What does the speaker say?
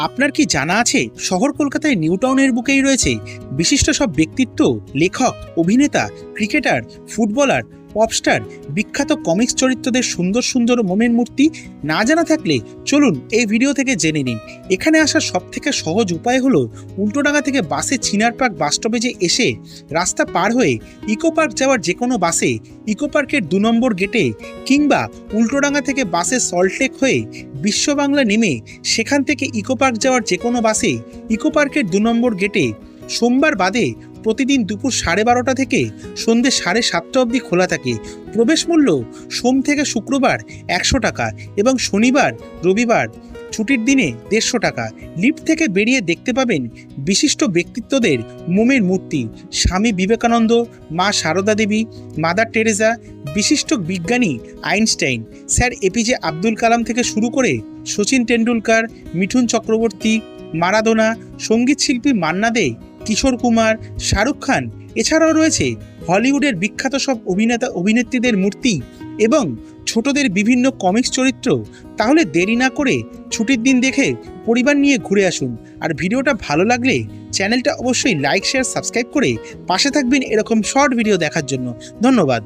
আপনার কি জানা আছে? শহর কলকাতায় নিউ টাউনের বুকেই রয়েছে বিশিষ্ট সব ব্যক্তিত্ব, লেখক, অভিনেতা, ক্রিকেটার, ফুটবলার পপস্টার, বিখ্যাত কমিক্স চরিত্রদের সুন্দর সুন্দর মোমের মূর্তি না জানা থাকলে চলুন এই ভিডিও থেকে জেনে নিন। এখানে আসার সব থেকে সহজ উপায় হলো উল্টোডাঙ্গা থেকে বাসে চিনার পার্ক বাস স্টপেজে এসে রাস্তা পার হয়ে ইকো পার্ক যাওয়ার যে কোনো বাসে ইকো পার্কের দু নম্বর গেটে কিংবা উল্টোডাঙ্গা থেকে বাসে সল্টলেক হয়ে বিশ্ব বাংলা নেমে সেখান থেকে ইকো পার্ক যাওয়ার যে কোনো বাসে ইকো পার্কের দু নম্বর গেটে সোমবার বাদে প্রতিদিন দুপুর সাড়ে বারোটা থেকে সন্ধ্যে সাড়ে সাতটা অবধি খোলা থাকে। প্রবেশ মূল্য সোম থেকে শুক্রবার একশো টাকা এবং শনিবার, রবিবার ছুটির দিনে দেড়শো টাকা। লিফট থেকে বেরিয়ে দেখতে পাবেন বিশিষ্ট ব্যক্তিত্বদের মোমের মূর্তি, স্বামী বিবেকানন্দ, মা সারদা দেবী, মাদার টেরেজা বিশিষ্ট বিজ্ঞানী Einstein, sir APJ Abdul Kalam থেকে শুরু করে সচিন টেন্ডুলকার মিঠুন চক্রবর্তী, মারাদোনা, সংগীত শিল্পী মান্না দে কিশোর কুমার, শাহরুখ খান, এছাড়াও রয়েছে হলিউডের বিখ্যাত সব অভিনেতা, অভিনেত্রীদের মূর্তি এবং ছোটদের বিভিন্ন কমিক্স চরিত্র। তাহলে দেরি না করে ছুটির দিন দেখে পরিবার নিয়ে ঘুরে আসুন। আর ভিডিওটা ভালো লাগলে চ্যানেলটা অবশ্যই লাইক শেয়ার সাবস্ক্রাইব করে পাশে থাকবেন এরকম শর্ট ভিডিও দেখার জন্য। ধন্যবাদ।